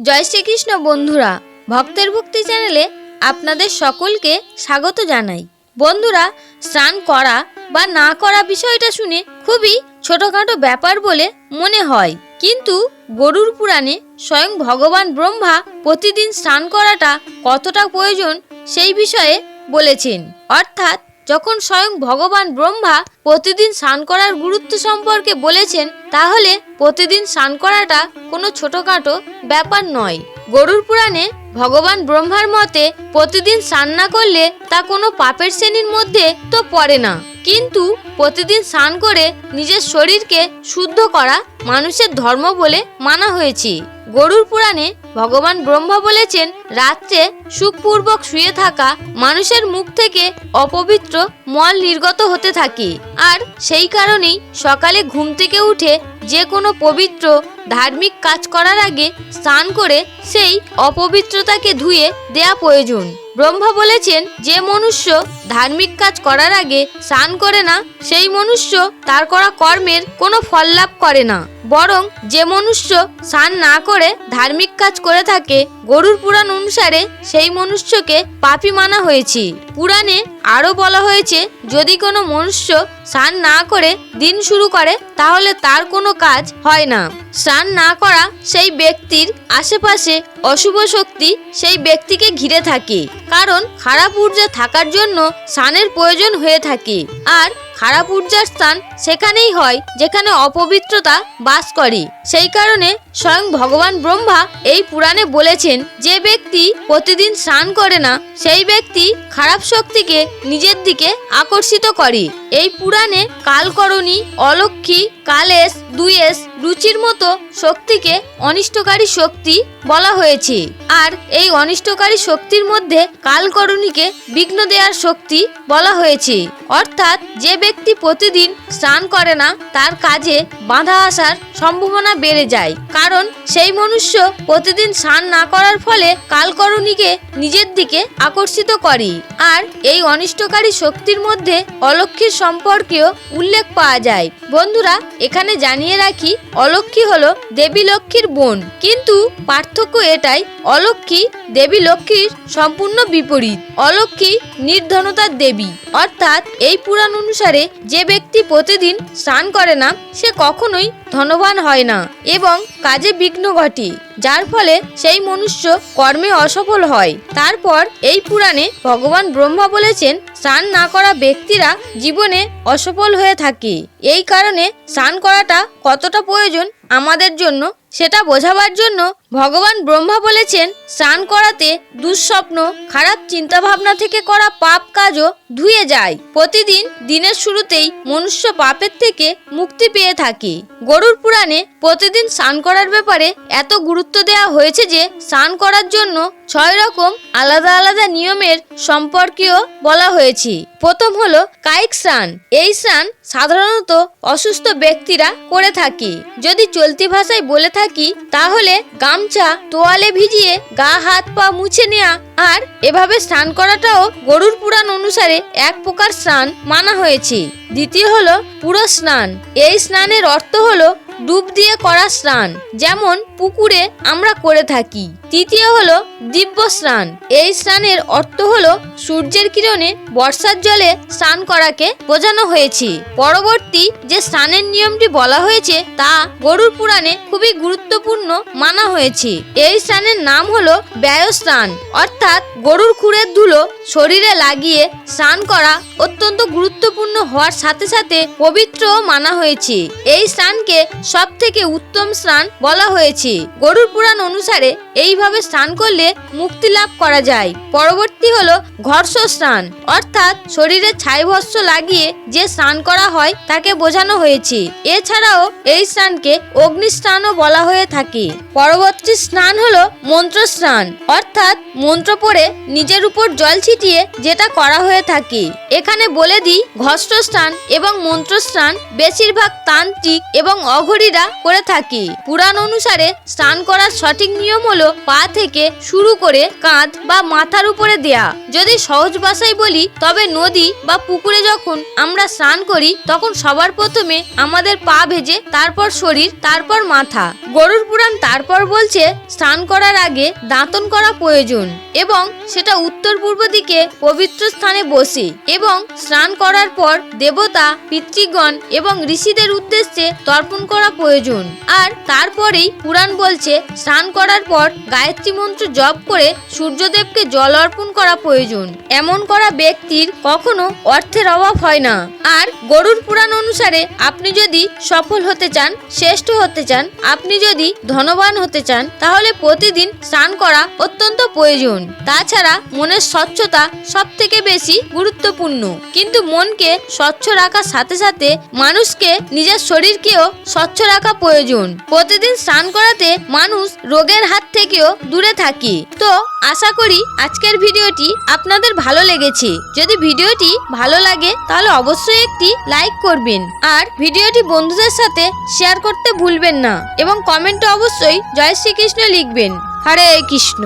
জয় শ্রীকৃষ্ণ বন্ধুরা, ভক্তের ভক্তি চ্যানেলে আপনাদের সকলকে স্বাগত জানাই। বন্ধুরা, স্নান করা বা না করা বিষয়টা শুনে খুবই ছোটখাটো ব্যাপার বলে মনে হয়। কিন্তু গরুর পুরাণে স্বয়ং ভগবান ব্রহ্মা প্রতিদিন স্নান করাটা কতটা প্রয়োজন সেই বিষয়ে বলেছেন। অর্থাৎ যখন স্বয়ং ভগবান ব্রহ্মা প্রতিদিন স্নান করার গুরুত্ব সম্পর্কে বলেছেন, তাহলে প্রতিদিন স্নান করাটা কোনো ছোটখাটো ব্যাপার নয়। গরুর পুরাণে ভগবান ব্রহ্মার মতে প্রতিদিন স্নান না করলে তা কোনো পাপের শ্রেণির মধ্যে তো পড়ে না। কিন্তু প্রতিদিন স্নান করে নিজের শরীরকে শুদ্ধ করা মানুষের ধর্ম বলে মানা হয়েছে। গরুর পুরাণে ভগবান ব্রহ্মা বলেছেন, রাত্রে সুখপূর্বক শুয়ে থাকা মানুষের মুখ থেকে অপবিত্র মল নির্গত হতে থাকে। আর সেই কারণেই সকালে ঘুম থেকে উঠে যে কোনো পবিত্র ধার্মিক কাজ করার আগে স্নান করে সেই অপবিত্রতাকে ধুয়ে দেয়া প্রয়োজন। ব্রহ্মা বলেছেন, যে মনুষ্য ধার্মিক কাজ করার আগে স্নান করে না, সেই মনুষ্য তার করা কর্মের কোনো ফল লাভ করে না। বরং যে মনুষ্য স্নান না করে ধার্মিক কাজ করে থাকে, গরুর পুরাণ অনুসারে সেই মনুষ্যকে পাপি মানা হয়েছে। পুরাণে আরও বলা হয়েছে, যদি কোনো মনুষ্য স্নান না করে দিন শুরু করে, তাহলে তার কোনো কাজ হয় না। স্নান না করা সেই ব্যক্তির আশেপাশে অশুভ শক্তি সেই ব্যক্তিকে ঘিরে থাকে। কারণ খারাপ ঊর্জা থাকার জন্য স্নানের প্রয়োজন হয়ে থাকে। আর খারাপ ঊর্জার স্থান সেখানেই হয়, যেখানে অপবিত্রতা বাস করে। সেই কারণে স্বয়ং ভগবান ব্রহ্মা এই পুরাণে বলেছেন, যে ব্যক্তি প্রতিদিন স্নান করে না, সেই ব্যক্তি খারাপ শক্তিকে নিজের দিকে আকর্ষিত করে। এই পুরাণে কালকরণী অলক্ষী কালেশ, দুয়েশ রুচির মতো শক্তিকে অনিষ্টকারী শক্তি বলা হয়েছে। আর এই অনিষ্টকারী শক্তির মধ্যে কালকরণীকে বিঘ্ন দেওয়ার শক্তি বলা হয়েছে। অর্থাৎ যে ব্যক্তি প্রতিদিন স্নান করে না, তার কাজে বাধা আসার সম্ভাবনা বেড়ে যায়। কারণ সেই মনুষ্য প্রতিদিন স্নান না করার ফলে কালকরণীকে নিজের দিকে আকর্ষিত করে। আর এই অনিষ্টকারী শক্তির মধ্যে অলক্ষীর সম্পর্কেও উল্লেখ পাওয়া যায়। বন্ধুরা, এখানে জানিয়ে রাখি অলক্ষী হলো দেবী লক্ষ্মীর বোন। কিন্তু পার্থক্য এটাই অলক্ষী দেবী লক্ষ্মীর সম্পূর্ণ বিপরীত। অলক্ষী নির্ধনতার দেবী। অর্থাৎ এই পুরাণ অনুসারে যে ব্যক্তি প্রতিদিন স্নান করে না, সে কখনোই ধনবান হয় না এবং কাজে বিঘ্ন ঘটে। যার ফলে সেই মনুষ্য কর্মে অসফল হয়। তারপর এই পুরাণে ভগবান ব্রহ্মা বলেছেন, স্নান না করা ব্যক্তিরা জীবনে অসফল হয়ে থাকে। এই কারণে স্নান করাটা কতটা প্রয়োজন আমাদের জন্য, সেটা বোঝাবার জন্য ভগবান ব্রহ্মা বলেছেন, স্নান করাতে দুঃস্বপ্ন, খারাপ চিন্তাভাবনা থেকে করা পাপ কাজও ধুয়ে যায়। প্রতিদিন দিনের শুরুতেই মনুষ্য পাপের থেকে মুক্তি পেয়ে থাকে। গরুর পুরাণে প্রতিদিন স্নান করার ব্যাপারে এত গুরুত্ব দেওয়া হয়েছে যে স্নান করার জন্য ছয় রকম আলাদা আলাদা নিয়মের সম্পর্কেও বলা হয়েছে। প্রথম হলো কায়িক স্নান। এই স্নান সাধারণত অসুস্থ ব্যক্তিরা করে থাকে। যদি চলতি ভাষায় বলে থাকি, তাহলে গামছা, তোয়ালে ভিজিয়ে গা, হাত, পা মুছে নেওয়া আর এভাবে স্নান করাটাও গরুর পুরাণ অনুসারে এক প্রকার স্নান মানা হয়েছে। দ্বিতীয় হলো পুরো স্নান এই স্নানের অর্থ হলো ডুব দিয়ে করা স্নান, যেমন পুকুরে আমরা করে থাকি। তৃতীয় হলো দিব্য স্নান। এই স্নানের অর্থ হলো সূর্যের কিরণে বর্ষার জলে স্নান করাকে বোঝানো হয়েছে। পরবর্তী যে স্নানের নিয়মটি বলা হয়েছে, তা গরুর পুরাণে খুবই গুরুত্বপূর্ণ মানা হয়েছে। এই স্নানের নাম হলো ব্যয় স্নান অর্থাৎ গরুর খুরের ধুলো শরীরে লাগিয়ে স্নান করা অত্যন্ত গুরুত্বপূর্ণ হওয়ার সাথে সাথে পবিত্র মানা হয়েছে। এই স্নানকে সব থেকে উত্তম স্নান বলা হয়েছে। গরুর পুরাণ অনুসারে এইভাবে স্নান করলে মুক্তি লাভ করা যায়। পরবর্তী হলো ঘর্ষ স্নান। অর্থাৎ শরীরে ছাই ভস্য লাগিয়ে যে স্নান করা হয় তাকে বোঝানো হয়েছে। এছাড়াও এই স্নানকে অগ্নি স্নানও বলা হয়ে থাকে। পরবর্তী স্নান হলো মন্ত্র স্নান অর্থাৎ মন্ত্র পড়ে নিজের উপর জল ছিটিয়ে যেটা করা হয়ে থাকে। এখানে বলে দিই ঘষ্ট স্নান এবং মন্ত্র স্নান বেশিরভাগ তান্ত্রিক এবং অঘরীরা করে থাকে। পুরাণ অনুসারে স্নান করার সঠিক নিয়ম হলো পা থেকে শুরু করে কাঁধ বা মাথার উপরে দেয়া। যদি সহজ ভাষায় বলি, তবে নদী বা পুকুরে যখন আমরা স্নান করি, তখন সবার প্রথমে আমাদের পা ভেজে, তারপর শরীর, তারপর মাথা। গরুর পুরাণ তারপর বলছে, স্নান করার আগে দাঁতন করা প্রয়োজন এবং সেটা উত্তর পূর্ব দিকে পবিত্র স্থানে বসে এবং স্নান করার পর দেবতা, পিতৃগণ এবং ঋষিদের উদ্দেশ্যে তর্পণ করা প্রয়োজন। আর তারপরেই পুরাণ বলছে, স্নান করার পর গায়ত্রী মন্ত্র জপ করে সূর্যদেবকে জল অর্পণ করা প্রয়োজন। এমন করা ব্যক্তির কখনো অর্থের অভাব হয় না। আর গরুর পুরাণ অনুসারে আপনি যদি সফল হতে চান, শ্রেষ্ঠ হতে চান, আপনি যদি ধনবান হতে চান, তাহলে প্রতিদিন স্নান করা অত্যন্ত প্রয়োজন। তাছাড়া মনের স্বচ্ছতা সব থেকে বেশি গুরুত্বপূর্ণ। কিন্তু মনকে স্বচ্ছ রাখার সাথে সাথে মানুষকে নিজের শরীরকেও স্বচ্ছ রাখা প্রয়োজন। প্রতিদিন স্নান করাতে মানুষ রোগের হাত থেকেও দূরে থাকে। তো আশা করি আজকের ভিডিওটি আপনাদের ভালো লেগেছে। যদি ভিডিওটি ভালো লাগে, তাহলে অবশ্যই একটি লাইক করবেন। আর ভিডিওটি বন্ধুদের সাথে শেয়ার করতে ভুলবেন না। এবং কমেন্টে অবশ্যই জয় শ্রীকৃষ্ণ লিখবেন। হরে কৃষ্ণ।